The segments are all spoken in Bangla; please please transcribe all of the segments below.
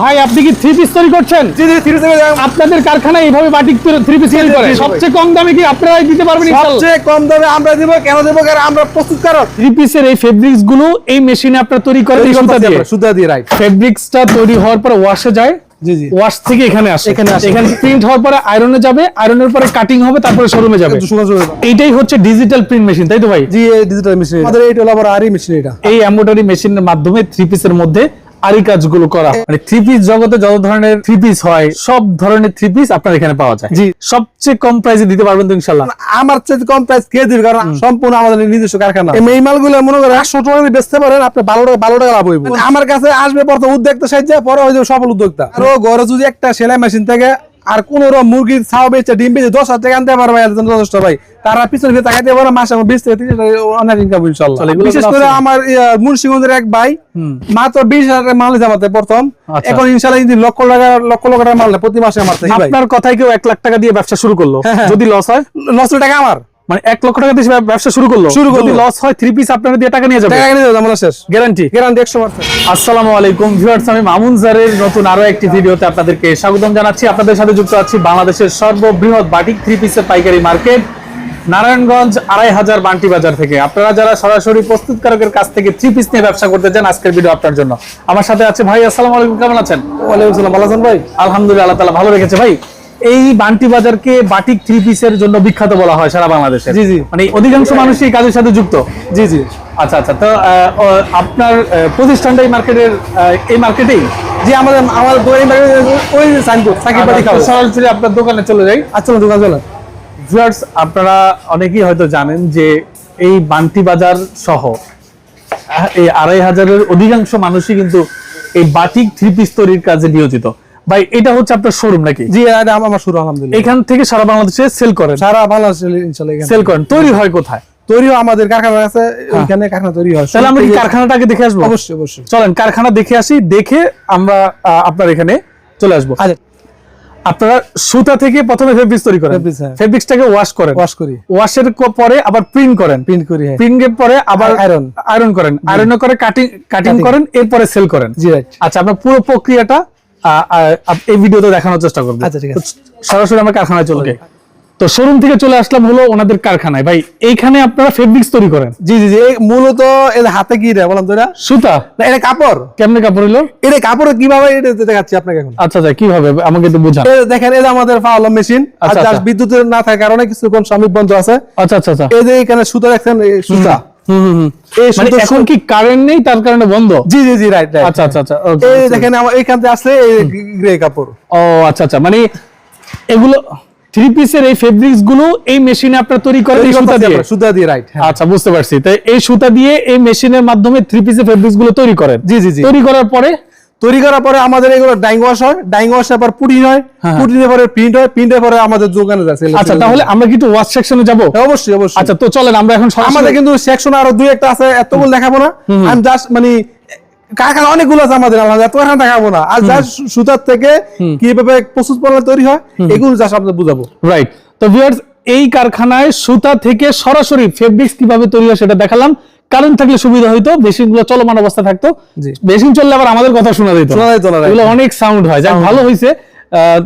ভাই আপনি কি থ্রি পিস তৈরি করছেন? জি জি থ্রি থেকে আপনাদের কারখানায় এইভাবে বাটিক থ্রি পিস তৈরি করে? সবচেয়ে কম দামে কি আপনারাই দিতে পারবেন সবচেয়ে কম দামে আমরা দিব কেন দিব? কারণ আমরা প্রস্তুতকারক। থ্রি পিসের এই ফেব্রিক্সগুলো এই মেশিনে আপনারা তৈরি করেন সুতা দিয়ে। সুতা দিয়ে রাইট ফেব্রিক্সটা তৈরি হওয়ার পরে ওয়াশে যায় জি জি। ওয়াশ থেকে এখানে আসে। এখানে আসে। এখানে প্রিন্ট হওয়ার পরে আয়রনে যাবে আয়রনের পরে কাটিং হবে তারপরে শোরুমে যাবে। এইটাই হচ্ছে ডিজিটাল প্রিন্ট মেশিন তাই তো ভাই? জি এই ডিজিটাল মেশিন আমাদের এইটা হলো আবার আরই মেশিন এটা। এই এমব্রয়ডারি মেশিনের মাধ্যমে থ্রি পিসের মধ্যে আরি কাজগুলো করা। মানে থ্রি পিস জগতে যত ধরনের থ্রি পিস হয় সব ধরনের থ্রি পিস আপনার এখানে পাওয়া যায়। জি। সবচেয়ে কম প্রাইসে দিতে পারবেন তো ইনশাল্লাহ। আমার চেয়ে কম প্রাইস কে দিবে? কারণ সম্পূর্ণ আমাদের নিজস্ব কারখানা। এই মালগুলো মনে করেন একশো টাকা দিয়ে বেচতে পারেন আপনি বারো টাকা বারো টাকা লাভ হইব। আমার কাছে আসবে প্রথম উদ্যোক্তা সাহায্য পরে হয়ে যাবে সফল উদ্যোক্তা। আর ও ঘরে যদি একটা সেলাই মেশিন থেকে আর কোন রকম মুরগির ছাও বেচে ডিম বেচে দশ হাজার টাকা আনতে পারবে যথেষ্ট ভাই। তারা পিছনে ফিরে তাকাইতে পারে মাসে আমার বিশ থেকে তিরিশ হাজার অনেক ইনকাম ইনশাল্লাহ বিশেষ করে আমার মুন্সিগঞ্জের এক ভাই মাত্র বিশ হাজার মাল জামাতে প্রথম। আচ্ছা। এখন ইনশাল্লাহ যদি লক্ষ টাকা লক্ষ লক্ষ টাকা মাল প্রতি মাসে আমার আপনার কথাই কেউ এক লাখ টাকা দিয়ে ব্যবসা শুরু করল। হ্যাঁ। যদি লস হয়? লস টাকা আমার। মানে এক লক্ষ টাকা দিয়ে ব্যবসা শুরু করল। শুরু করল। লস হয় থ্রি পিস আপনারা দিয়ে টাকা নিয়ে যাবে। টাকা দেবো আমার শেষ। গ্যারান্টি গ্যারান্টি একশো আসসালামু আলাইকুম ভিউয়ার্স আমি মামুন জারের নতুন আরও একটি ভিডিওতে আপনাদেরকে স্বাগতম জানাচ্ছি। আপনাদের সাথে যুক্ত আছি বাংলাদেশের সর্ববৃহৎ বাটিক থ্রি পিসের পাইকারি মার্কেট নারায়ণগঞ্জ আড়াই হাজার বান্টি বাজার থেকে। আপনারা যারা সরাসরি প্রস্তুতকারকের কাছ থেকে থ্রি পিস নিয়ে ব্যবসা করতে চান আজকের ভিডিও আপনার জন্য। আমার সাথে আছে ভাই আসসালামু আলাইকুম কেমন আছেন? ওয়ালাইকুম সালাম ভালো আছেন ভাই? আলহামদুলিল্লাহ আল্লাহ তাআলা ভালো রেখেছে ভাই। এই বান্টি বাজারকে বাটিক থ্রি পিসের জন্য বিখ্যাত বলা হয় সারা বাংলাদেশে। জি, জি। মানে অধিকাংশ মানুষই এই কাজের সাথে যুক্ত। জি জি। আচ্ছা আচ্ছা। তো আপনার প্রতিষ্ঠানটা এই মার্কেটের এই মার্কেটেই জি আমাদের দোকান ওই সাইনবোর্ড সাকিব বাড়ি খাব সরাসরি আপনার দোকানে চলে যাই। আচ্ছা দোকান চলেন। ভিউয়ার্স আপনারা অনেকেই হয়তো জানেন যে এই বান্টি বাজার সহ এই আড়াই হাজারের অধিকাংশ মানুষই কিন্তু এই বাটিক থ্রি পিস তৈরির কাজে নিয়োজিত। ভাই এটা হচ্ছে আপনার শোরুম নাকি? জি এটা আমার শুরু আলহামদুলিল্লাহ। এখান থেকে সারা বাংলাদেশে সেল করেন? সারা বাংলাদেশ সেল করেন। তৈরি হয় কোথায়? তৈরিও আমাদের কারখানা আছে ওইখানে কারখানা তৈরি হয়। তাহলে আমরা কি শুরু থেকে- কারখানাটাকে দেখে আসব? অবশ্যই অবশ্যই। চলেন কারখানা দেখে আসি দেখে আমরা আপনার এখানে চলে আসব। আচ্ছা। আপনারা সুতা থেকে প্রথমে ফেব্রিক্স তৈরি করেন। Fabrics। ফেব্রিক্সটাকে ওয়াশ করেন। ওয়াশ করি। ওয়াশের পরে আবার প্রিন্ট করেন। প্রিন্ট করি হ্যাঁ। প্রিন্ট পরে আবার Iron. আয়রন করেন। আয়রন করে কাটিং কাটিং করেন এরপরে সেল করেন। জি রাইট আচ্ছা আপনার পুরো প্রক্রিয়াটা এই ভিডিওতে দেখানোর চেষ্টা করব। আচ্ছা, ঠিক আছে। সরাসরি আমরা কারখানায় চলে যাই। তো শোরুম থেকে চলে আসলাম হলো ওনাদের কারখানায়। ভাই এইখানে আপনারা ফেব্রিক্স তৈরি করেন? জি জি জি। মূলত এর হাতে কি রে বললাম তো এটা? সুতা? না এটা কাপড়। কেমনে কাপড় হলো এটা কাপড় কীভাবে এটা দেখাচ্ছি আপনাকে এখন? আচ্ছা আচ্ছা কীভাবে আমাকে তো বুঝান। এই দেখেন এটা আমাদের পাওয়ার মেশিন আর আচ্ছা, আচ্ছা। বিদ্যুতের না থাকার কারণে কিছু কোন শ্রমিক বন্ধ আছে। আচ্ছা আচ্ছা আচ্ছা। এই যে এখানে সুতা দেখছেন সুতা। মানে এখন কি কারেন্ট নেই তার কারণে বন্ধ? জি জি জি রাইট রাইট আচ্ছা আচ্ছা আচ্ছা এই। দেখেন আমার এইখান থেকে গ্রে কাপড়। ও আচ্ছা আচ্ছা মানে এগুলো থ্রি পিসের এই ফেব্রিক্সগুলো এই মেশিনে আপনারা তৈরি করেন এই সুতা দিয়ে? সুতা দিয়ে রাইট আচ্ছা বুঝতে পারছি। তাই এই সুতা দিয়ে এই মেশিনের মাধ্যমে থ্রি পিসের ফেব্রিক্সগুলো তৈরি করেন? জি জি জি। তৈরি করার পরে তৈরি করার পরে আমাদের এগুলো ডাইং ওয়াশ হয়। ডাইং ওয়াশের পর পুটিং হয়। হ্যাঁ। পুটিংয়ের পরে প্রিন্ট হয়। প্রিন্টের পরে আমাদের দোকানে sale- আচ্ছা তাহলে আমরা কি একটু ওয়াশ সেকশনে যাব? অবশ্যই অবশ্যই। আচ্ছা তো চলেন আমরা এখন আমাদের কিন্তু সেকশন আরও দুই একটা আছে এতগুলো দেখাবো না। আমি জাস্ট মানে কারখানা অনেকগুলো আছে আমাদের আলাদা এত কারখানা দেখাবো না। আর জাস্ট সুতার থেকে কীভাবে প্রস্তুত পণ্য তৈরি হয় এগুলো জাস্ট আপনাদের বুঝাবো। রাইট তো ভিউয়ার্স এই কারখানায় সুতা থেকে সরাসরি ফেব্রিক্স কীভাবে তৈরি হয় সেটা দেখালাম। কারেন্ট থাকলে সুবিধা হইতো মেশিনগুলো চলমান অবস্থা থাকতো। মেশিন চললে আবার আমাদের কথা শোনা যেত. এগুলো অনেক সাউন্ড হয়। যাক ভালো হয়েছে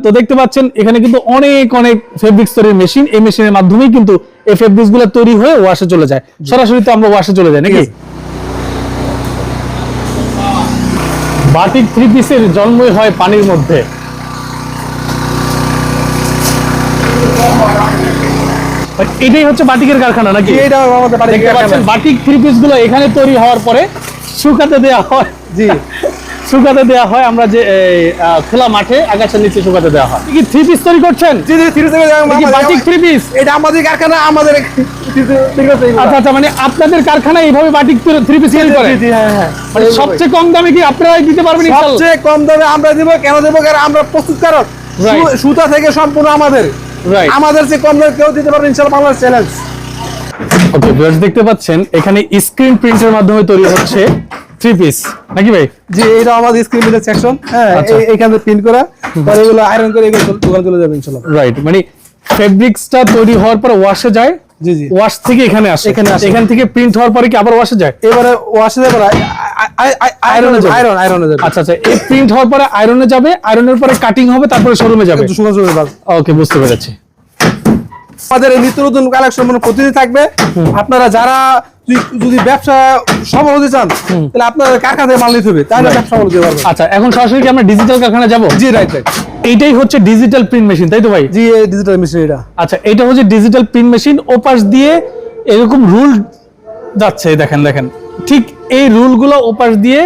তো দেখতে পাচ্ছেন এখানে কিন্তু অনেক অনেক ফেব্রিক্স তৈরির মেশিন। এই মেশিনের মাধ্যমেই কিন্তু এই ফেব্রিক্সগুলো তৈরি হয়ে ওয়াশে চলে যায়। সরাসরি তো আমরা ওয়াশে চলে যাই নাকি. বাটিক থ্রি পিসের জন্মই হয় পানির মধ্যে। এটাই হচ্ছে বাটিকের কারখানা নাকি? এটা আমাদের দেখতে পাচ্ছেন। বাটিক থ্রি পিসগুলো এখানে তৈরি হওয়ার পরে শুকাতে দেওয়া হয়। জি। শুকাতে দেওয়া হয় আমরা যে খোলা মাঠে নিচে শুকাতে দেওয়া হয়। কি থ্রি পিস তৈরি করছেন? জি জি থ্রি কি বাটিক থ্রি পিস এটা আমাদের কারখানা আমাদের আচ্ছা আচ্ছা মানে আপনাদের কারখানা এইভাবে বাটিক থ্রি পিস তৈরি করে? জি, হ্যাঁ, হ্যাঁ। মানে সবচেয়ে কম দামে কি আপনারাই দিতে পারবেন সবচেয়ে কম দামে আমরা দিব কেন দেবো? কারণ আমরা প্রস্তুতকারক। সুতা থেকে সম্পূর্ণ আমাদের. আমাদের যে কম কেউ দিতে পারবে ইনশাআল্লাহ চ্যালেঞ্জ ওকে ভিউয়ার্স দেখতে পাচ্ছেন এখানে স্ক্রিন প্রিন্টের মাধ্যমে তৈরি হচ্ছে থ্রি পিস নাকি ভাই? যে এটা আমাদের স্ক্রিন প্রিন্টের সেকশন হ্যাঁ এখান থেকে এইখানে প্রিন্ট করা পরে এগুলো আয়রন করে এগুলো দোকান দোকানে চলে যাবে ইনশাআল্লাহ রাইট মানে ফেব্রিক্সটা তৈরি হওয়ার পর ওয়াশে যায় জি জি। ওয়াশ থেকে এখানে আসে। এখানে আসে। এখান থেকে প্রিন্ট হওয়ার পরে কি আবার ওয়াশে যায়? এবারে ওয়াশে পরে আয়রন যাবে? আয়রন আয়রনে যাবে। আচ্ছা আচ্ছা এই প্রিন্ট হওয়ার পরে আয়রনে যাবে আয়রনের পরে কাটিং হবে তারপরে শোরুমে যাবে। সুন্দর সুন্দর ওকে বুঝতে পেরেছি। আমাদের এই নিত্য নতুন কালেকশন মানে প্রতিদিন থাকবে। আপনারা যারা যদি- যদি ব্যবসা সফল হতে চান তাহলে আপনাদের কারখানা থেকে মাল নিতে হবে। তাহলে ব্যবসা সফল হতে পারবে। আচ্ছা এখন সরাসরি কি আমরা ডিজিটাল কারখানা যাব? জি রাইট রাইট এইটাই হচ্ছে ডিজিটাল প্রিন্ট মেশিন তাই তো ভাই? জি এই ডিজিটাল মেশিন এটা। আচ্ছা এটা হচ্ছে ডিজিটাল প্রিন্ট মেশিন ওপাশ দিয়ে এরকম রুল যাচ্ছে দেখেন দেখেন। ঠিক এই রুলগুলো ওপাশ দিয়ে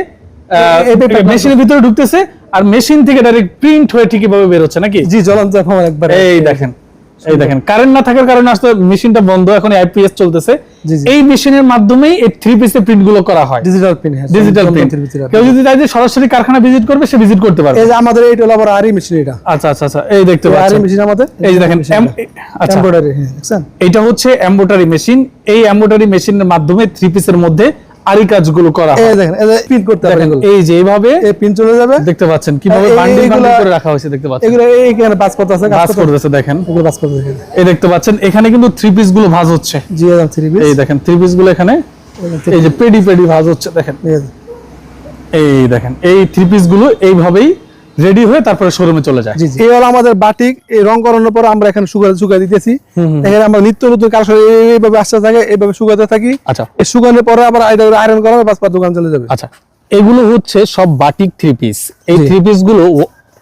মেশিনের ভিতরে ঢুকতেছে আর মেশিন থেকে ডাইরেক্ট প্রিন্ট হয়ে ঠিক ভাবে বের হচ্ছে নাকি? জি জ্বলন্ত এখন একবার। এই দেখেন এই দেখেন কারেন্ট না থাকার কারণে আসলে মেশিনটা বন্ধ এখন আইপিএস চলতেছে। এই মেশিনের মাধ্যমেই এই থ্রি পিসের প্রিন্টগুলো করা হয়। ডিজিটাল হ্যাঁ ডিজিটাল প্রিন্ট কেউ যদি চায় যে সরাসরি কারখানা ভিজিট করবে সে ভিজিট করতে পারবে। এই যে আমাদের এইটা হলো আবার আরি মেশিন এটা। আচ্ছা আচ্ছা আচ্ছা এই দেখতে আরি পাচ্ছেন। মেশিন আমাদের। এই যে দেখেন আচ্ছা। এমব্রয়ডারি হ্যাঁ দেখছেন? এটা হচ্ছে এমব্রয়ডারি মেশিন এই এমব্রয়ডারি মেশিনের মাধ্যমে থ্রি পিসের মধ্যে আরি কাজগুলো করা এই দেখেন এই যে করতে পারেন এই যে এইভাবে এই পিন চলে যাবে। দেখতে পাচ্ছেন কীভাবে বান্ডিল বান্ডিল করে রাখা হয়েছে দেখতে পাচ্ছেন। এগুলো এইখানে পাস করতে আছে ভাঁজ করতেছে দেখেন। এগুলো পাস করতে আছে। এই দেখতে পাচ্ছেন এখানে কিন্তু থ্রি পিসগুলো ভাঁজ হচ্ছে। জি একদম থ্রি পিস এই দেখেন থ্রি পিসগুলো এখানে এই যে পেডি পেডি ভাঁজ হচ্ছে দেখেন। এই দেখেন। এই থ্রি পিসগুলো এইভাবেই রেডি হয়ে তারপরে শোরুমে চলে যায়। এই হলো আমাদের বাটিক এই রং করানোর পর আমরা এখানে শুকা শুকা দিতেছি। এখানে আমরা নিত্য নতুন কাজ এইভাবে আসতে থাকে এইভাবে শুকাতে থাকি। আচ্ছা। এই শুকানোর পরে আবার আয়রন করা বাস দোকান চলে যাবে। আচ্ছা। এগুলো হচ্ছে সব বাটিক থ্রি পিস এই থ্রি পিসগুলো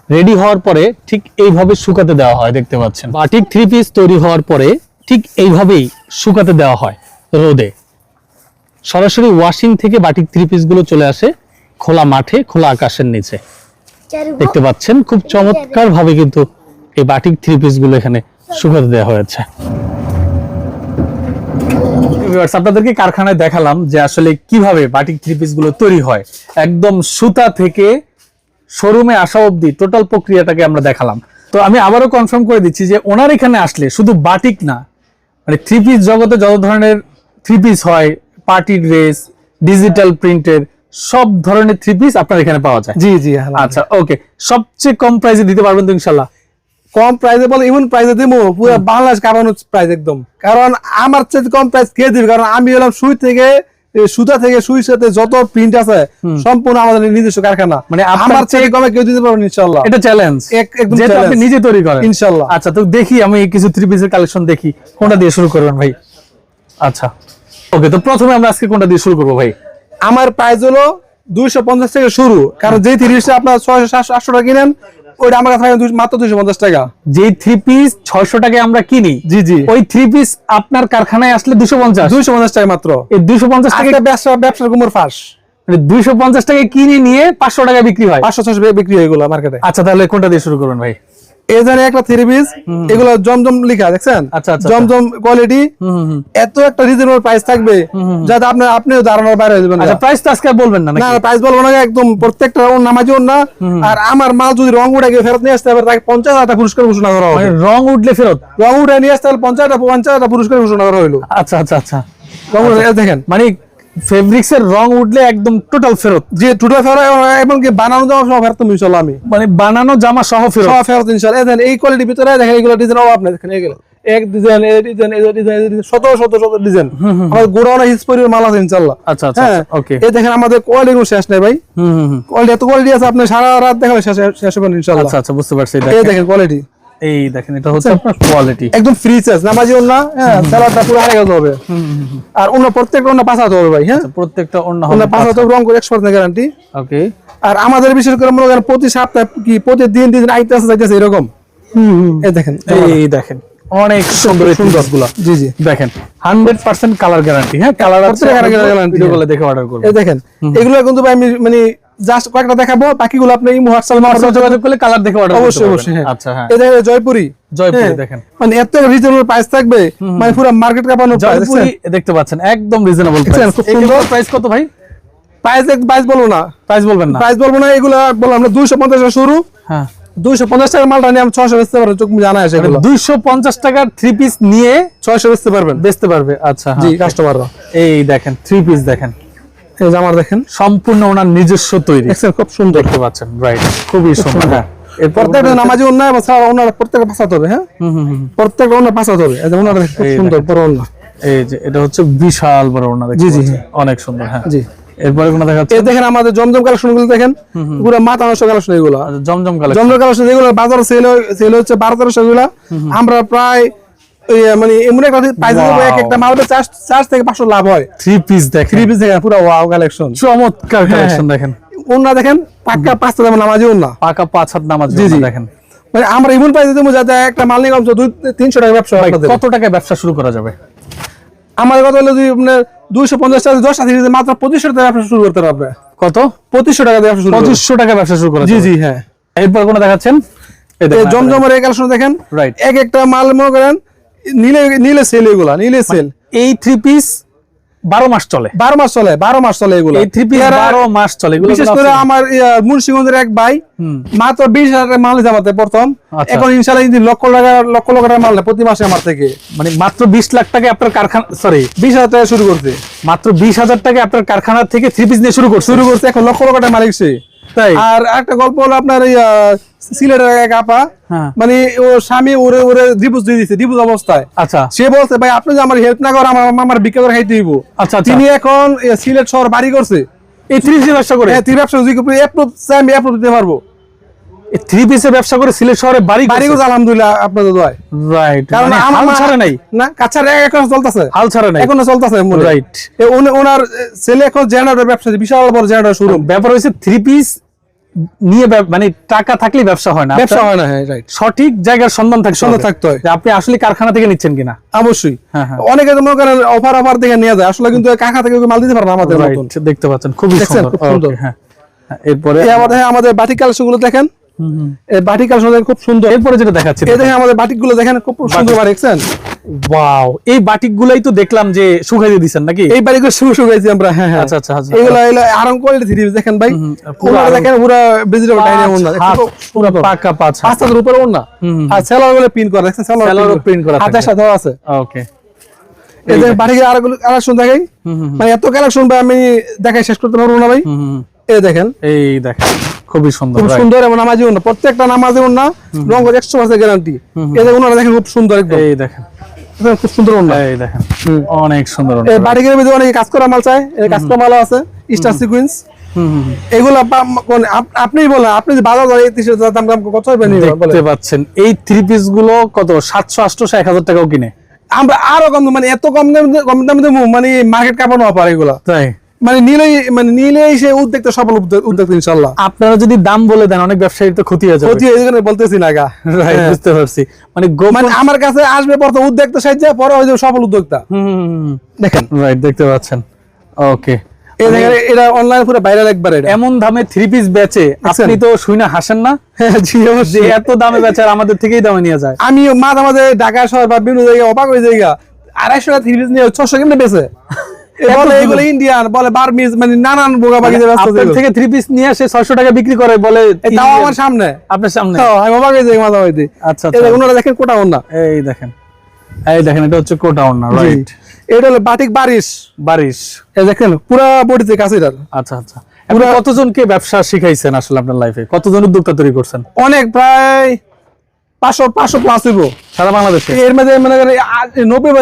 রেডি হওয়ার পরে ঠিক এইভাবে শুকাতে দেওয়া হয় দেখতে পাচ্ছেন। বাটিক থ্রি পিস তৈরি হওয়ার পরে ঠিক এইভাবেই শুকাতে দেওয়া হয় রোদে। সরাসরি ওয়াশিং থেকে বাটিক থ্রি পিসগুলো চলে আসে খোলা মাঠে খোলা আকাশের নিচে। দেখতে পাচ্ছেন খুব চমৎকার ভাবে কিন্তু এই বাটিক থ্রি পিসগুলো এখানে শুকাতে দেওয়া হয়েছে। আপনাদেরকে কারখানায় দেখালাম যে আসলে কীভাবে বাটিক থ্রি পিসগুলো তৈরি হয়। একদম সুতা থেকে শোরুমে আসা অবধি টোটাল প্রক্রিয়াটাকে আমরা দেখালাম। তো আমি আবারও কনফার্ম করে দিচ্ছি যে ওনার এখানে আসলে শুধু বাটিক না মানে থ্রি পিস জগতে যত ধরনের থ্রি পিস হয় পার্টি ড্রেস ডিজিটাল প্রিন্টের সব ধরনের থ্রি পিস আপনার এখানে পাওয়া যায়। জি জি হ্যাঁ আচ্ছা ওকে সবচেয়ে কম প্রাইসে দিতে পারবেন তো ইনশাল্লাহ কম প্রাইসে বলে ইমন প্রাইসে দিব পুরো বাংলাদেশ কামানো প্রাইস একদম। কারণ আমার চেয়ে কম প্রাইস কে দিবে? কারণ আমি হলাম সুই থেকে সুতা থেকে সুই সাথে যত প্রিন্ট আছে সম্পূর্ণ আমাদের নিজস্ব কারখানা। মানে আমার চেয়ে কমে কেউ দিতে পারবেন ইনশাল্লাহ এটা চ্যালেঞ্জ এক- একদম যেটা আপনি নিজে তৈরি করেন। ইনশাল্লাহ। আচ্ছা তো দেখি আমি কিছু থ্রি পিসের কালেকশন দেখি। কোনটা দিয়ে শুরু করবেন ভাই? আচ্ছা। ওকে তো প্রথমে আমরা আজকে কোনটা দিয়ে শুরু করব ভাই? আমার প্রাইস হলো দুইশো পঞ্চাশ থেকে শুরু। কারণ যেই তিরিশটা আপনার ছয়শো সাতশো আটশো টাকা কিনেন ওইটা আমার কাছে মাত্র দুইশো পঞ্চাশ টাকা। যে থ্রি পিস ছয়শো টাকায় আমরা কিনি জি জি। ওই থ্রি পিস আপনার কারখানায় আসলে দুশো পঞ্চাশ। দুইশো পঞ্চাশ টাকা মাত্র। এই দুশো পঞ্চাশ টাকা ব্যবসা ব্যবসার কুমোর ফাঁস। দুইশো পঞ্চাশ টাকা কিনে নিয়ে পাঁচশো টাকা বিক্রি হয়। পাঁচশো ছশো বিক্রি হয়ে গেলো মার্কেটে আচ্ছা তাহলে কোনটা দিয়ে শুরু করবেন ভাই? এই জানে একটা থ্রি পিস এগুলো জমজম লিখা দেখছেন? আচ্ছা, আচ্ছা, জমজম কোয়ালিটি এত একটা রিজনেবল প্রাইস থাকবে যাতে আপনার আপনিও দাঁড়ানোর বাইরে যাবেন আচ্ছা প্রাইস তো আজকে বলবেন না না প্রাইস বলব না একদম প্রত্যেকটা ওর নামাজি ওর না। আর আমার মাল যদি রং উঠে গিয়ে ফেরত নিয়ে আসতে হবে তাকে পঞ্চাশ হাজার পুরস্কার ঘোষণা করা হবে। মানে রং উঠলে ফেরত? রং উঠে নিয়ে আসতে হলে পঞ্চাশ হাজার পঞ্চাশ হাজার পুরস্কার ঘোষণা করা হইল। আচ্ছা আচ্ছা আচ্ছা। দেখেন। মানে ফেব্রিক্স এর রং উঠলে একদম টোটাল ফেরত। যে টুটা ফেরত এমনকি বানানো যাওয়া সব ফেরত তুমি ইনশাল্লাহ আমি। মানে বানানো জামা সহ ফেরত। সব ফেরত ইনশাল্লাহ দেখেন এই কোয়ালিটির ভিতরে দেখেন এগুলো ডিজাইন অভাব নাই দেখেন এগুলো এক ডিজাইন এই ডিজাইন এই ডিজাইন শত শত শত ডিজাইন আমাদের গোড়ানো হিসপরির মাল আছে ইনশাল্লাহ আচ্ছা আচ্ছা হ্যাঁ ওকে এই দেখেন আমাদের কোয়ালিটি কোনো শেষ নেই ভাই। হুম হুম হুম। কোয়ালিটি এত কোয়ালিটি আছে আপনি সারা রাত দেখালে শেষ শেষ হবেন ইনশাল্লাহ আচ্ছা আচ্ছা বুঝতে পারছি। এই দেখেন। দেখেন কোয়ালিটি এই দেখেন এটা হচ্ছে আপনার কোয়ালিটি একদম ফ্রি চার্জ নামাজি না হ্যাঁ সালাদটা পুরো হারে গেছে হবে। আর অন্য প্রত্যেকটা অন্য পাঁচাতে হবে ভাই হ্যাঁ? প্রত্যেকটা অন্য অন্য হবে পাঁচাতে রং করে এক্সপার্ট গ্যারান্টি ওকে আর আমাদের বিশেষ করে মনে করেন প্রতি সপ্তাহে কি প্রতিদিন দিন আইতে আসতে যাইতেছে এরকম? হুম এই দেখেন এই দেখেন। অনেক সুন্দর সুন্দরগুলা জি জি। দেখেন হান্ড্রেড পার্সেন্ট কালার গ্যারান্টি হ্যাঁ? কালার আছে প্রত্যেকটা colour ভিডিও। দেখে অর্ডার করবেন এই দেখেন এগুলো কিন্তু ভাই আমি মানে জাস্ট কয়েকটা দেখাবো বাকিগুলো আপনি ইমো হোয়াটসঅ্যাপ হোয়াটসঅ্যাপ যোগাযোগ করলে কালার দেখে অর্ডার অবশ্যই অবশ্যই হ্যাঁ। আচ্ছা হ্যাঁ। এই জয়পুরি। জয়পুরি। দেখেন। মানে এত রিজনেবল প্রাইস থাকবে মানে পুরো মার্কেট কাপানো জয়পুরি দেখতে পাচ্ছেন একদম রিজনেবল প্রাইস খুব খুব সুন্দর। সুন্দর প্রাইস কত ভাই? প্রাইস প্রাইস বলব না। প্রাইস বলবেন না। প্রাইস বলব না এগুলো বললাম পঞ্চাশ টাকা শুরু। হ্যাঁ। দুইশো পঞ্চাশ টাকার মালটা নিয়ে আমি ছয়শো বেচতে পারব চোখ জানা আছে এগুলো। দুইশো পঞ্চাশ টাকার থ্রি পিস নিয়ে ছয়শো বেচতে পারবেন। বেচতে পারবে আচ্ছা জি হ্যাঁ কাস্টমাররা এই দেখেন থ্রি পিস দেখেন। এই দেখেন সম্পূর্ণ ওনার নিজস্ব তৈরি। খুব সুন্দর। দেখতে পাচ্ছেন রাইট খুবই সুন্দর। হ্যাঁ প্রত্যেকটা নামাজি প্রত্যেকটা হ্যাঁ। প্রত্যেকটা ওনার ওনারা সুন্দর বড় ওনা এই যে এটা হচ্ছে বিশাল বড় ওনা জি, জি, অনেক সুন্দর হ্যাঁ। জি। এরপরে কোনো দেখাচ্ছে এই দেখেন আমাদের জমজম কালেকশনগুলো দেখেন পুরো মাথা নষ্ট কালেকশন এগুলো। জমজম কালেকশন। জমজম কালেকশন বাজারে সেল সেল হচ্ছে বারো তেরোশো এগুলো আমরা প্রায় মানে এমন একটা পাইতে এক একটা মাল চার চার থেকে পাঁচশো লাভ হয়। থ্রি পিস দেখেন। থ্রি পিস দেখেন পুরো ওয়াও কালেকশন চমৎকার কালেকশন। দেখেন। ওনা দেখেন পাক্কা পাঁচটা যেমন নামাজি ওনা পাকা পাঁচ হাত নামাজ জি, জি। দেখেন। আমরা এমন পাইতে দেবো যাতে একটা মাল নিয়ে কমছে দুই তিনশো টাকা ব্যবসা ভাই, আপনাদের। কত টাকায় ব্যবসা শুরু করা যাবে? আমাদের কথা হলো যদি আপনার দুইশো পঞ্চাশ টাকা দশ টাকা মাত্র পঁচিশশো টাকা ব্যবসা শুরু করতে পারবে কত? পঁচিশশো টাকা ব্যবসা শুরু। পঁচিশশো টাকা ব্যবসা শুরু করা জি জি হ্যাঁ। এরপর কোনো দেখাচ্ছেন? জমজমের এই কালেকশন দেখেন। Right. এক একটা মাল মনে করেন নীলে নীলে সেল এগুলা নীলে সেল এই থ্রি পিস বারো মাস চলে। বারো মাস চলে বারো মাস চলে এগুলো। এই থ্রি পিস বারো মাস চলে বিশেষ করে আমার মুন্সিগঞ্জের এক ভাই মাত্র বিশ হাজার মাল জামাতে প্রথম। আচ্ছা। এখন ইনশাল্লাহ যদি লক্ষ টাকা লক্ষ লক্ষ টাকা মাল প্রতি মাসে আমার থেকে। মানে মাত্র বিশ লাখ টাকা আপনার কারখানা সরি বিশ হাজার টাকা শুরু করতে মাত্র বিশ হাজার টাকা আপনার কারখানা থেকে থ্রি পিস নিয়ে শুরু করছে। শুরু করতে এখন লক্ষ লক্ষ টাকা মালিক সে। আর একটা গল্প হলো আপনার সিলেটের এক আপা হ্যাঁ। মানে ও স্বামী ওরে ওরে ডিভোর্স দিয়ে দিচ্ছে ডিভোর্স অবস্থায়। আচ্ছা। সে বলছে ভাই আপনি যে আমার হেল্প না করেন আমার আমার বিক্রি করে খাইতে দিব আচ্ছা, আচ্ছা। তিনি এখন সিলেট শহর বাড়ি করছে। এই ত্রিশ ব্যবসা করে? হ্যাঁ, ত্রিশ ব্যবসা যদি আমি অ্যাপ্রুভ দিতে পারব। থ্রি পিসের ব্যবসা করে সিলেট শহরে বাড়ি বাড়ি করছে আলহামদুলিল্লাহ আপনাদের দোয়ায়। রাইট কারণ কারণ হাল ছাড়ে নাই? না কাছার এখন চলতেছে। হাল ছাড়ে নাই? এখনও চলতেছে Right. ওনার ছেলে এখন জেনারেটর ব্যবসা বিশাল বড় জেনারেটর শুরু ব্যাপার হয়েছে থ্রি পিস নিয়ে মানে টাকা থাকলে ব্যবসা হয় না। ব্যবসা হয় না হ্যাঁ রাইট সঠিক জায়গার সন্ধান থাকতে সন্ধান থাকতে হয়। আপনি আসলে কারখানা থেকে নিচ্ছেন কিনা? অবশ্যই। হ্যাঁ, হ্যাঁ। অনেকে তো মনে করেন অফার অফার দেখে নিয়ে যায়। আসলে কিন্তু কাকা থেকে মাল দিতে পারে না আমাদের দেখতে পাচ্ছেন। খুবই দেখছেন? সুন্দর। খুব সুন্দর। হ্যাঁ। এরপরে আমাদের বাটিক কালেকশনগুলো দেখেন। বাটিক কালেকশন খুব সুন্দর। এরপরে যেটা দেখাচ্ছি এই দেখেন। আমাদের বাটিকগুলো দেখেন খুব সুন্দর ওয়াও এই তো দেখলাম যে শুকাই দিয়ে দিচ্ছেন নাকি? এই গুলো শুরু শুরু আমরা হ্যাঁ হ্যাঁ। আচ্ছা, আচ্ছা, আচ্ছা। এগুলো আরাম কোয়ালিটি থ্রি দেখেন ভাই। পুরো দেখেন পুরো ভেজিটেবল পুরো পাকা পাঁচ উপরে আর সেলারগুলো প্রিন্ট করা দেখছেন? সেলার Seller-ও print করা হাতের। সাথেও আছে। ওকে এই যে বাড়ি আর কালেকশন দেখাই। মানে এত কালেকশন ভাই আমি দেখাই শেষ করতে পারব না ভাই। এই দেখেন। এই দেখেন। খুবই সুন্দর খুব সুন্দর এবং নামাজি ওনা প্রত্যেকটা নামাজি ওনা গ্যারান্টি এই দেখুন খুব সুন্দর একদম। এই দেখেন। খুব সুন্দর ওনা এই দেখেন। অনেক সুন্দর এই অনেকে কাজ করা মাল এই কাজ করা মালও আছে স্টার সিকুয়েন্স এগুলো আপা- কোন- আপ- আপনিই বলেন আপনি যে বাজার দাম দাম কত হবে দেখতে পাচ্ছেন এই থ্রি পিসগুলো কত? সাতশো আটশো এক হাজার টাকাও কিনে। আমরা আরও কম দাম, মানে এত কম দাম কম দামে মানে মার্কেট কাপানো অফার এগুলা। তাই? মানে নিলেই মানে নিলেই সে উদ্যোক্তা সফল উদ্যোগ- উদ্যোক্তা ইনশাল্লাহ আপনারা যদি দাম বলে দেন অনেক ব্যবসায়ীর তো ক্ষতি হয়ে যাবে। ক্ষতি জন্য বলতেছি না গা। হ্যাঁ। বুঝতে পারছি। মানে মানে আমার কাছে আসবে প্রথম উদ্যোক্তা সাহায্য পরে হয়ে যাবে সফল উদ্যোক্তা। দেখেন। রাইট দেখতে পাচ্ছেন। ওকে এটা অনলাইন পুরো ভাইরাল একবার এমন দামে থ্রি পিস বেচে আপনি তো শুই না হাসেন না? হ্যাঁ, জি যে অবশ্যই। এত দামে বেচে আর আমাদের থেকেই দামে নিয়ে যায়। আমি মাঝে মাঝে ঢাকা শহর বা বিভিন্ন জায়গায় অবাক হয়ে জায়গা আড়াইশো টাকা থ্রি পিস নিয়ে ছশো কেমনে বলে এগুলো ইন্ডিয়ান বলে? বার্মিজ মানে নানান বোকা বাকি ব্যস্ত থেকে থ্রি পিস নিয়ে আসে ছয়শো টাকা বিক্রি করে বলে তাও আমার সামনে। আপনার সামনে? আমি অবাক হয়ে যাই মাঝে মাঝে। আচ্ছা এই দেখুন আচ্ছা। ওনারা দেখেন কোটা ওনা এই দেখেন। এই দেখেন এটা হচ্ছে কোটাউন না রাইট এটা হলো বাটিক বারিশ। বারিশ। এই দেখেন পুরা বডিতে কাছে আচ্ছা আচ্ছা। কতজনকে ব্যবসা শিখাইছেন আসলে আপনার লাইফে কতজন উদ্যোক্তা তৈরি করছেন? অনেক প্রায় পাঁচশো পাঁচশো প্লাস হইব। সারা বাংলাদেশে? এর মধ্যে মনে নব্বই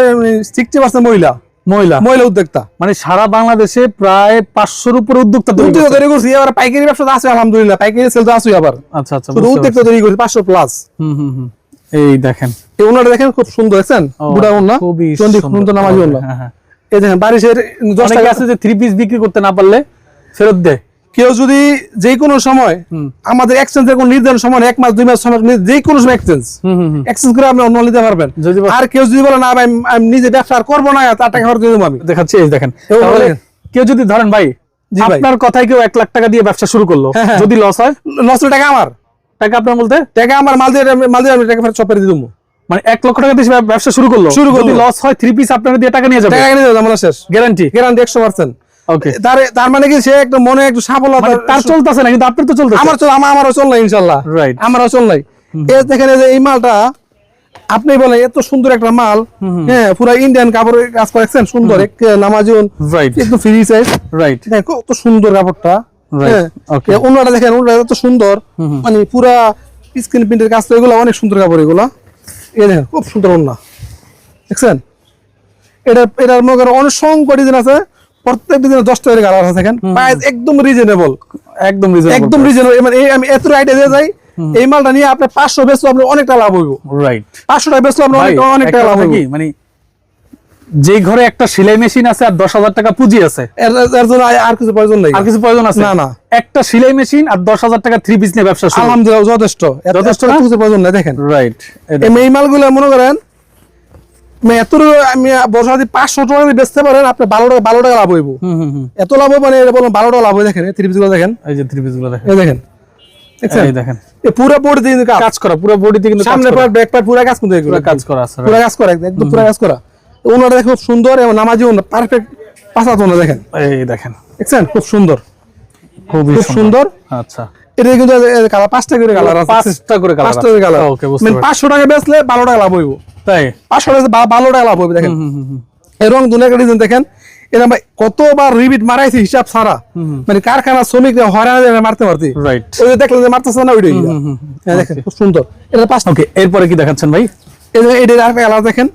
সিক্সটি পার্সেন্ট মহিলা। মহিলা মহিলা উদ্যোক্তা। মানে সারা বাংলাদেশে প্রায় পাঁচশোর উপরে উদ্যোক্তা তৈরি করছি। আবার পাইকারি ব্যবসা আছে আলহামদুলিল্লাহ। পাইকারি সেল তো আছে আবার। আচ্ছা আচ্ছা উদ্যোক্তা তৈরি করছি পাঁচশো প্লাস। হুম হুম হুম। এই দেখেন। এই ওনারা দেখেন খুব সুন্দর দেখছেন? বুড়া ওনা খুবই সুন্দর। নামাজি ওনা। হ্যাঁ, হ্যাঁ। এই দেখেন বারিশের দশ টাকা আছে যে থ্রি পিস বিক্রি করতে না পারলে ফেরত দেয়। কেউ যদি যে কোনো সময় আমাদের এক্সচেঞ্জের কোনো নির্ধারণ সময় এক মাস দুই মাস সময় যে কোনো সময় এক্সচেঞ্জ। এক্সচেঞ্জ করে আপনি অন্য নিতে পারবেন। আর কেউ যদি বলে না ভাই আমি- নিজে ব্যবসা আর করব না তার টাকা খরচ দেবো আমি। দেখাচ্ছি এই দেখেন। কেউ যদি ধরেন ভাই আপনার কথায় কেউ এক লাখ টাকা দিয়ে ব্যবসা শুরু করল হ্যাঁ, হ্যাঁ। যদি লস হয়? লস টাকা আমার। টাকা আপনার বলতে? টাকা আমার মাল দিয়ে মাল দিয়ে আমি টাকা ফেরত চপের দিয়ে দেবো। মানে এক লক্ষ টাকা দিয়ে ব্যবসা শুরু করল শুরু করল। লস হয় থ্রি পিস আপনার দিয়ে টাকা নিয়ে যাবে। টাকা দেবো আমরা শেষ। গ্যারান্টি গ্যারান্টি একশো পার্সেন্ট তার তার মানে কি সে একটু মনে একটু সাফল্যতা মানে তার চলতেছে না কিন্তু আপনার তো চলতেছে। আমার চল আমার আমারও চল নাই Right. আমারও চল নাই। এই দেখেন যে এই মালটা আপনি বলেন এত সুন্দর একটা মাল। হ্যাঁ পুরো ইন্ডিয়ান কাপড়ের কাজ করেছেন সুন্দর। নামাজুন রাইট একটু ফ্রি সাইজ রাইট দেখেন কত সুন্দর কাপড়টা। হ্যাঁ. এ অন্যটা দেখেন অন্যটা এত সুন্দর। মানে পুরা স্ক্রিন প্রিন্টের কাজ তো এগুলো অনেক সুন্দর কাপড় এগুলো। এই দেখেন খুব সুন্দর অন্য দেখছেন? এটা এটার মনে করেন অনেক ডিজাইন আছে। প্রত্যেক ডিজাইনে দশটা করে কালার আছে দেখেন। প্রাইস একদম রিজনেবল একদম reasonable একদম রিজনেবল মানে আমি এত দিয়ে যাই এই মালটা নিয়ে আপনি বেচলে আপনি অনেকটা লাভ হইব। রাইট পাঁচশো টাকা বেচলে আপনি অনেক অনেকটা লাভ হইব। মানে যে ঘরে একটা সেলাই মেশিন আছে আর দশ হাজার টাকা পুঁজি আছে এর এর জন্য আর- কিছু প্রয়োজন নেই। আর কিছু প্রয়োজন আছে? না, না। একটা সেলাই মেশিন আর দশ হাজার টাকা থ্রি পিস নিয়ে ব্যবসা আলহামদুলিল্লাহ যথেষ্ট। যথেষ্ট কিছু প্রয়োজন নাই দেখেন। রাইট এই মালগুলো মনে করেন এত আমি বছর যদি পাঁচশো টাকা বেচতে পারেন আপনি বারো টাকা বারো টাকা লাভ হইব। এত লাভ মানে বলুন বারো টাকা লাভ দেখেন থ্রি পিসগুলো দেখেন। এই যে থ্রি পিসগুলো দেখেন। দেখেন দেখেন। পুরো বডি দিয়ে কিন্তু কাজ করা পুরো বডিতে কিন্তু সামনে পার্ট ব্যাক পার্ট পুরো কাজ কিন্তু পুরো কাজ করা আছে পুরো কাজ করা একদম একদম পুরো কাজ করা। ওনারা খুব সুন্দর এবং নামাজি পারফেক্ট পাঁচা দেখেন। এই দেখেন। দেখছেন? খুব সুন্দর। খুব সুন্দর। আচ্ছা। এটা কিন্তু কালার পাঁচটা করে কালার পাঁচটা করে কালার পাঁচটা করে কালার ওকে বুঝতে মানে পারছি। টাকা বেচলে বারো টাকা লাভ হইব। তাই? পাঁচশো টাকা বা- টাকা লাভ হবে দেখেন। দুনিয়া দেখেন। এরা ভাই কতবার রিবিট মারাইছে হিসাব ছাড়া। মানে কারখানা শ্রমিকরা হয়রান মারতে মারতে। রাইট ওই যে দেখলেন যে মারতেছে না ওইটাই হ্যাঁ, দেখেন খুব সুন্দর। এটা পাঁচটা ওকে এরপরে কি দেখাচ্ছেন ভাই? এটা দেখেন।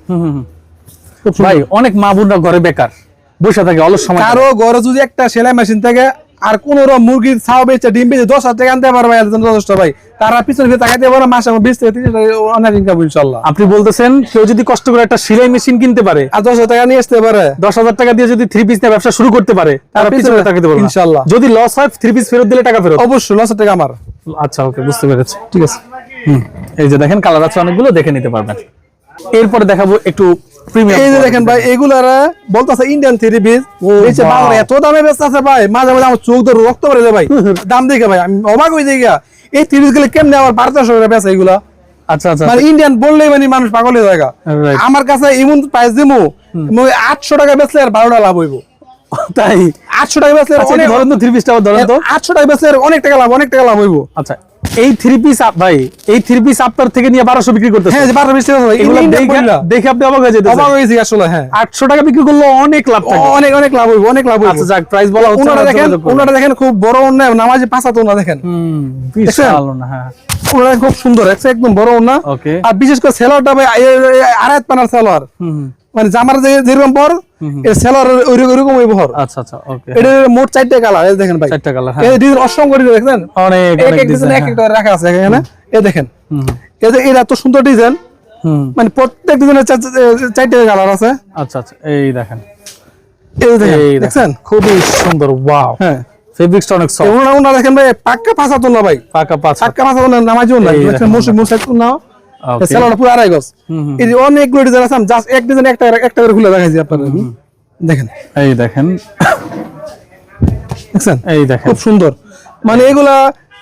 ভাই অনেক মা বোনরা ঘরে বেকার। বসে থাকে অলস সময় কারও ঘরে যদি একটা সেলাই মেশিন থাকে আর কোন মুরগির ছাও বেচে ডিম বেচে দশ হাজার টাকা আনতে পারবে যথেষ্ট ভাই। তারা পিছনে ফিরে তাকাইতে পারে মাসে আমার বিশ থেকে তিরিশ অনেক ইনকাম ইনশাল্লাহ। আপনি বলতেছেন কেউ যদি কষ্ট করে একটা সেলাই মেশিন কিনতে পারে আর দশ হাজার টাকা নিয়ে আসতে পারে। দশ হাজার টাকা দিয়ে যদি থ্রি পিস নিয়ে ব্যবসা শুরু করতে পারে তারা পিছনে তাকাতে পারবে ইনশাল্লাহ। যদি লস হয় থ্রি পিস ফেরত দিলে টাকা ফেরত। অবশ্যই লস টাকা আমার। আচ্ছা ওকে বুঝতে পেরেছি। ঠিক আছে। হুম এই যে দেখেন কালার আছে অনেকগুলো দেখে নিতে পারবেন। এরপরে দেখাবো একটু এই যে দেখেন ভাই এগুলারা বলতেছে ইন্ডিয়ান থ্রি পিস বেচে wow. এত দামে বেচতে আছে ভাই মাঝে মাঝে আমার চোখ ধরে রক্ত পড়ে যায় ভাই। দাম দেখে ভাই আমি অবাক হয়ে যাই এই থ্রি পিসগুলো কেমনে আমার বারোশো টাকা বেচে এগুলা? আচ্ছা আচ্ছা। মানে ইন্ডিয়ান বললেই মানে মানুষ পাগল হয়ে যায় আমার কাছে এমন প্রাইস দিমু আটশো টাকা বেচলে আর বারোটা লাভ হইব। তাই? আটশো টাকা বেচলে আচ্ছা ধরেন তো থ্রি পিসটা ধরেন তো। আটশো টাকা বেচলে অনেক টাকা লাভ অনেক টাকা লাভ হইব। আচ্ছা। এই থ্রি পিস ভাই এই থ্রি পিস আপনার থেকে নিয়ে বারোশো বিক্রি করতেছে। হ্যাঁ ইন্ডিয়ান দেখে আপনি অবাক হয়ে যেতে অবাক হয়েছি আসলে হ্যাঁ। আটশো টাকা বিক্রি করলে অনেক লাভ থাকে। অনেক অনেক লাভ হইব অনেক লাভ হইব। আচ্ছা যাক প্রাইস বলা হচ্ছে ওনারা দেখেন ওনারা দেখেন খুব বড় অন্যায় নামাজে পাঁচা তো দেখেন। হুম বিশাল হ্যাঁ। ওনারা খুব সুন্দর একদম বড় ওনা ওকে আর বিশেষ করে সেলারটা ভাই আড়াই পানার সেলার। হুম। মানে জামার যে যেরকম বর এর সেলার ওইরকম ওই বহর আচ্ছা আচ্ছা ওকে এটা মোট চারটে কালার এই দেখেন ভাই। চারটা কালার হ্যাঁ। এই ডিজাইন অসংখ্য ডিজাইন দেখেন। অনেক এক অনেক এক ডিজাইন এক ডিজাইন একটা রাখা আছে এখানে। এই দেখেন। হুম এই যে এটা এত সুন্দর ডিজাইন হুম। মানে প্রত্যেক ডিজাইনের চারটে কালার আছে। আচ্ছা আচ্ছা এই দেখেন। এই দেখেন দেখেন। খুবই সুন্দর ওয়াও হ্যাঁ। ফেব্রিক্সটা অনেক সফট ওনা ওনা দেখেন ভাই পাক্কা পাঁচা তো না ভাই। পাকা পাঁচ পাক্কা পাঁচা তো নামাজিও না। মুসি মুসাই তো না ওকে সেলারটা পুরো আড়াই গজ। হুম হুম এই যে অনেকগুলো ডিজাইন আছে জাস্ট এক ডিজাইন একটা একটা করে খুলে দেখাইছি আপনাদের। দেখেন। এই দেখেন। দেখছেন? এই দেখেন। খুব সুন্দর। মানে এগুলা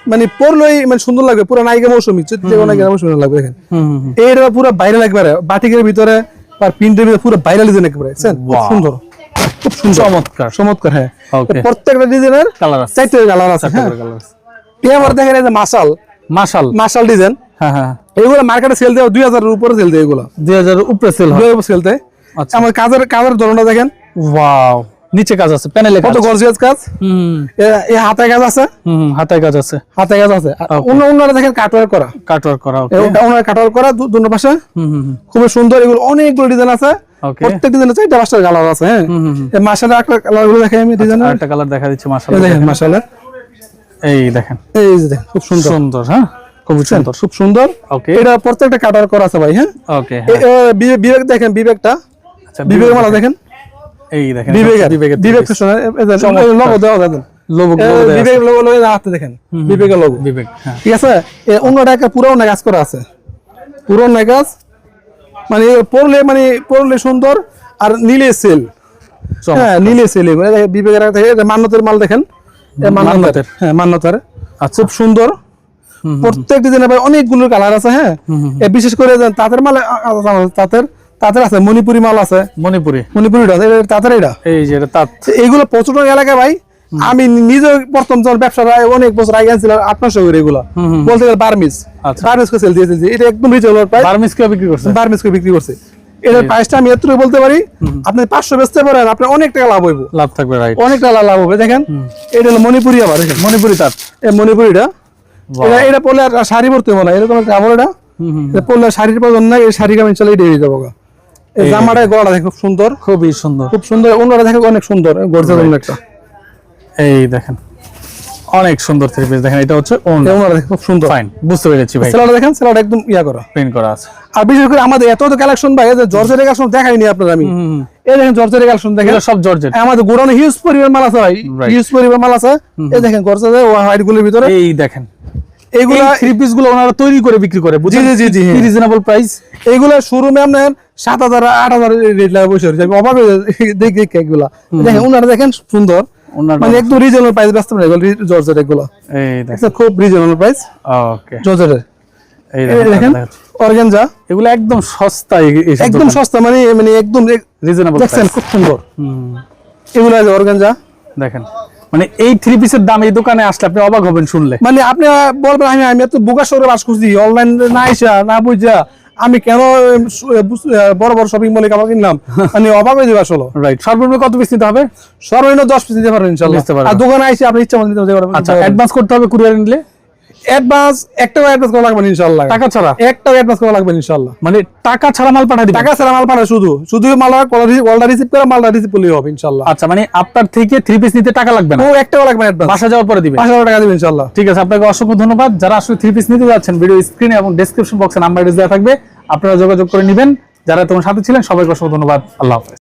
মানে পরলেই মানে সুন্দর লাগবে পুরো নায়িকা মৌসুমি যে নায়িকা মৌসুমি লাগবে দেখেন। হুম হুম হুম। এইটা পুরো ভাইরাল একবারে বাটিকের ভিতরে আর প্রিন্টের ভিতরে পুরো ভাইরাল ডিজাইন একবারে দেখছেন? সুন্দর। খুব সুন্দর। চমৎকার। চমৎকার হ্যাঁ। প্রত্যেকটা ডিজাইনের কালার আছে। চারটে কালার আছে হ্যাঁ। এবার দেখেন এই যে মাসাল। মাশাল। মাসাল ডিজাইন হ্যাঁ হ্যাঁ। এগুলো মার্কেটে সেল দেয় দুই হাজারের উপরে সেল দেয় এগুলো দুই হাজার উপরে সেল দুই হাজার সেল দেয়। আচ্ছা। আমার কাজের কাজের ধরনটা দেখেন। ওয়াও। নিচে কাজ আছে প্যানেলে কত গর্জিয়াস কাজ। হুম। এই হাতে কাজ আছে। হুম হাতায় কাজ আছে। হাতে কাজ আছে। অন্য অন্যরা দেখেন কাটওয়ার করা। কাটওয়ার্ক করা ওকে ওনার করা দু- দুটো পাশে। হুম হুম হুম। সুন্দর এগুলো অনেকগুলো ডিজাইন আছে। প্রত্যেক ডিজাইনে চারটা পাঁচটা কালার আছে হ্যাঁ। মাসালে একটা কালারগুলো দেখাই আমি ডিজাইন আরেকটা কালার দেখা দিচ্ছে মাশাআল্লাহ দেখেন মাসালে এই দেখেন। এই যে দেখেন খুব সুন্দর। সুন্দর হ্যাঁ? খুবই সুন্দর। খুব সুন্দর। ওকে এটা প্রত্যেকটা কাটার করা আছে ভাই হ্যাঁ? ওকে বিবে- বিবেক দেখেন বিবেকটা। আচ্ছা বিবেক মালা দেখেন। এই দেখেন বিবেকের। বিবেক লোগো দেওয়া দেখেন। লোগো এ, বিবেক লোগো লোগো হাতে দেখেন। বিবেকের লোগো বিবেক হ্যাঁ। ঠিক আছে? অন্যটা একটা পুরো অন্য কাজ করা আছে। পুরো অন্য কাজ মানে মানে পরলে সুন্দর আর নীলে সেল। হ্যাঁ নীলে সেল এগুলো। বিবেকের মান্যতের মাল দেখেন। মান্যতের। হ্যাঁ মান্যতের। আচ্ছা খুব সুন্দর। প্রত্যেক ডিজাইনে ভাই অনেকগুলো কালার আছে হ্যাঁ? বিশেষ করে তাঁতের মাল তাঁতের তাঁতের আছে মণিপুরি মাল আছে। মণিপুরি। এটা তাঁতের এটা এই যে তাঁত। এইগুলো প্রচুর এলাকায় ভাই আমি নিজে প্রথম যখন ব্যবসা অনেক বছর আগে আনছিলাম আটশো করে এগুলো। বলতে গেলে বার্মিস কে সেল দিয়েছে এটা একদম প্রাইস বার্মিস কে বিক্রি করছে? বার্মিস কে বিক্রি করছে। এটার প্রাইসটা আমি এতটুকু বলতে পারি আপনি পাঁচশো বেচতে পারেন আপনার অনেক টাকা লাভ হইব। লাভ থাকবে রাইট অনেক টাকা লাভ হবে দেখেন এটা হলো মণিপুরি আবার দেখেন। মণিপুরি তাঁত। এই মণিপুরিটা এটা এটা পড়লে আর শাড়ি পরতে হবে না এরকম একটা এটা। পড়লে শাড়ির প্রয়োজন নাই এই শাড়ি আমি চলে দিয়ে যাব। এই জামাটা গলাটা দেখে খুব সুন্দর। খুবই সুন্দর। খুব সুন্দর অন্যটা দেখে অনেক সুন্দর অন্য একটা। এই দেখেন। অনেক সুন্দর থ্রি পিস দেখেন এটা হচ্ছে ওন অন্যটা খুব সুন্দর। ফাইন বুঝতে পেরেছি ভাই। সেলাটা দেখেন সেলাটা একদম ইয়া করা। প্রিন্ট করা আছে। আর বিশেষ করে আমাদের এত তো কালেকশন ভাই এই যে জর্জের কালেকশন দেখাইনি আপনার আমি। এই দেখেন জর্জের কালেকশন দেখেন। সব জর্জেট আমাদের গোডাউনে হিউজ পরিমাণ মাল আছে ভাই। হিউজ পরিমাণ মাল আছে। এই দেখেন জর্জের হোয়াইটগুলোর ভিতরে। এই দেখেন। এইগুলা থ্রি পিসগুলো ওনারা তৈরি করে বিক্রি করে বুঝছেন? জি, জি, জি, হ্যাঁ। রিজনেবল প্রাইস এইগুলা শোরুমে আপনার সাত হাজার আট হাজার রেট লাগে বসে অভাবে দেখি দেখি এগুলা। দেখেন ওনারা দেখেন সুন্দর। মানে একদম রিজনেবল প্রাইস ব্যস্ত মানে এগুলো জর্জের এগুলো। এই খুব রিজনেবল প্রাইস ওকে এই দেখেন অর্গানজা এগুলো একদম সস্তায় একদম সস্তা মানে মানে একদম রিজনেবল দেখছেন খুব সুন্দর। এগুলো আছে অর্গানজা দেখেন মানে এই থ্রি পিসের দাম এই দোকানে আসলে আপনি অবাক হবেন শুনলে। মানে আপনি বলবেন আমি আমি এত বুকা শহরে বাস করছি অনলাইন না আইসা না বুঝা। আমি কেন বড় বড় শপিং মলে কাপড় কিনলাম? মানে অভাব হয়ে যাবে আসলে। রাইট সর্বনিম্ন কত পিস নিতে হবে? সর্বনিম্ন দশ পিস নিতে পারবেন ইনশাল্লাহ। আর দোকানে আসে আপনি ইচ্ছা মতো নিতে পারবেন। আচ্ছা অ্যাডভান্স করতে হবে কুরিয়ার নিলে? অ্যাডভান্স একটা অ্যাডভান্স করা লাগবে টাকা ছাড়া? একটা অ্যাডভান্স করা লাগবে মানে টাকা ছাড়া মাল দিবেন? টাকা ছাড়া মাল পাঠায় শুধু। শুধু মাল কলটা রিসিভ করে মালটা রিসিভ করলেই হবে ইনশাল্লাহ আচ্ছা মানে আপনার থেকে থ্রি পিস নিতে টাকা লাগবে না? ও একটা লাগবে অ্যাডভান্স বাসা যাওয়ার পরে দিবেন? পাঁচ হাজার টাকা দিবেন ইনশাল্লাহ ঠিক আছে আপনাকে অসংখ্য ধন্যবাদ। যারা আসলে থ্রি পিস নিতে যাচ্ছেন ভিডিও স্ক্রিনে এবং ডেসক্রিপশন বক্সে নাম্বার দেওয়া থাকবে। আপনারা যোগাযোগ করে নেবেন। যারা তোমার সাথে ছিলেন সবাইকে অসংখ্য ধন্যবাদ। আল্লাহ হাফেজ।